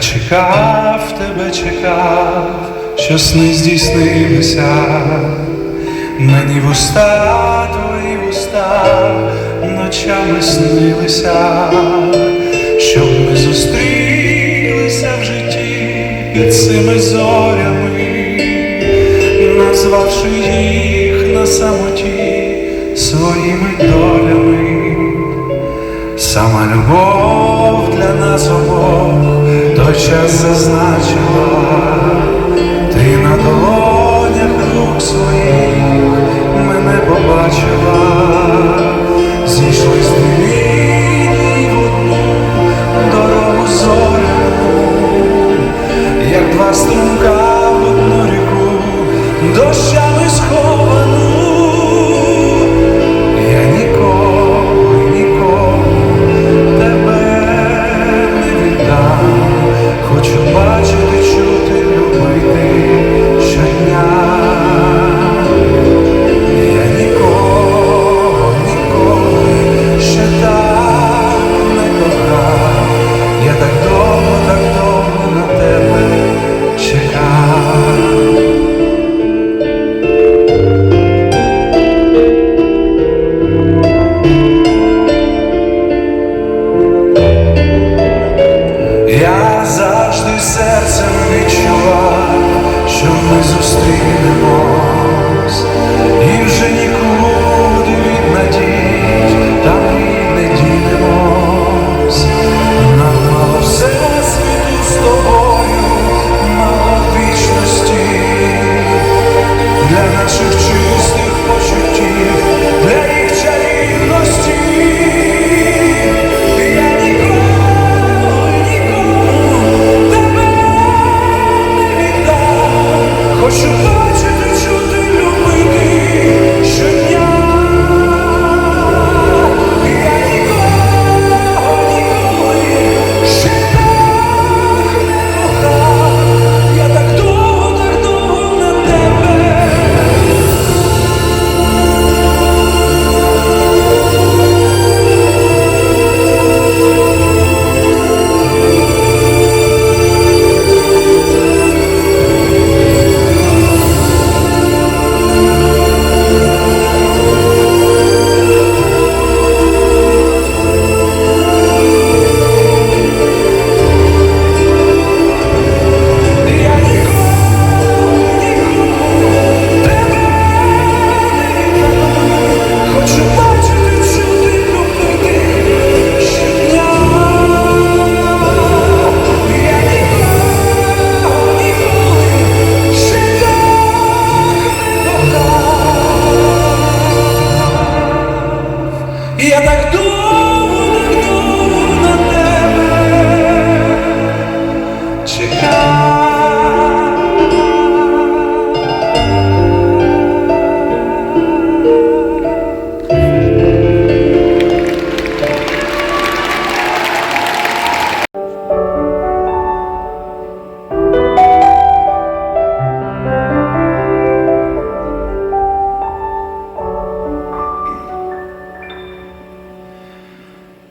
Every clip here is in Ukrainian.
чекав, що сни здійснилися, мені вуста, твої вуста ночами снилися, щоб ми зустрілися в житті під цими зорями, назвавши їх на самоті своїми долями. Сама любов для нас обох той час зазначила, ти на долонях рук своїх мене побачила,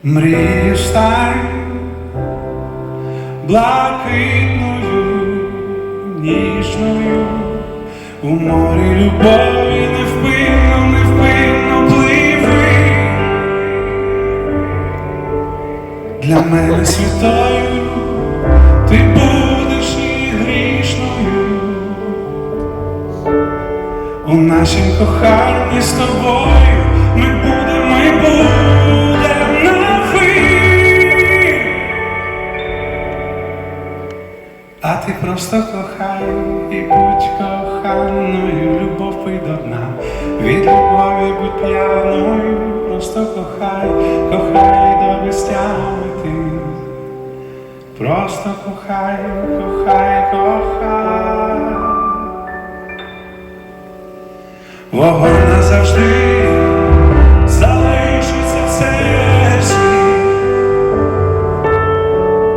Мрію стань блакитною, ніжною, у морі любові невпинно, невпинно пливи. Для мене святою ти будеш і грішною. У нашім коханні з тобою ми будемо і будемо А ти просто кохай і будь коханою, любов пий до дна, від любові будь п'яною, просто кохай, кохай до безтями ти. Просто кохай, кохай, кохай. Вогонь назавжди залишиться в серці.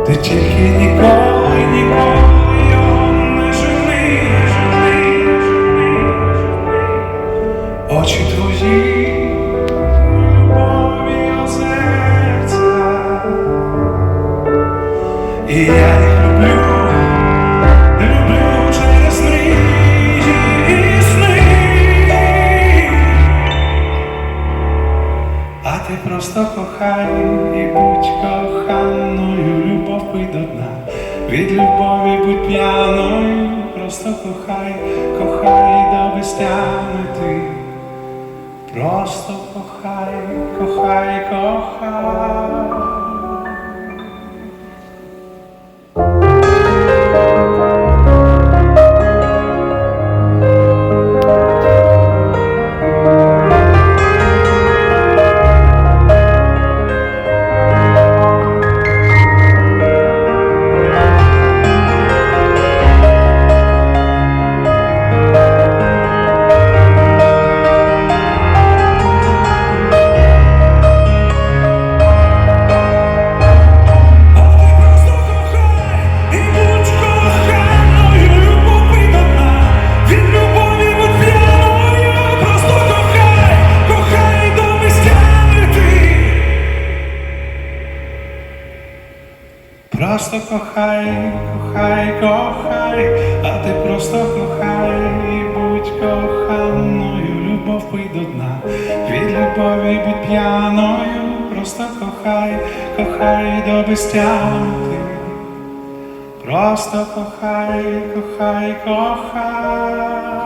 Ти тільки ніколи І я їх люблю, люблю через мрії і. А ти просто кохай і будь коханою, любов пий. Від любові будь п'яною, просто кохай, кохай до безтями ти. Просто кохай, кохай, кохай. Кохай, кохай, кохай, а ти просто кохай і будь коханою, любов пий до дна. Від любові будь п'яною, просто кохай, кохай до безтями Просто кохай, кохай, кохай.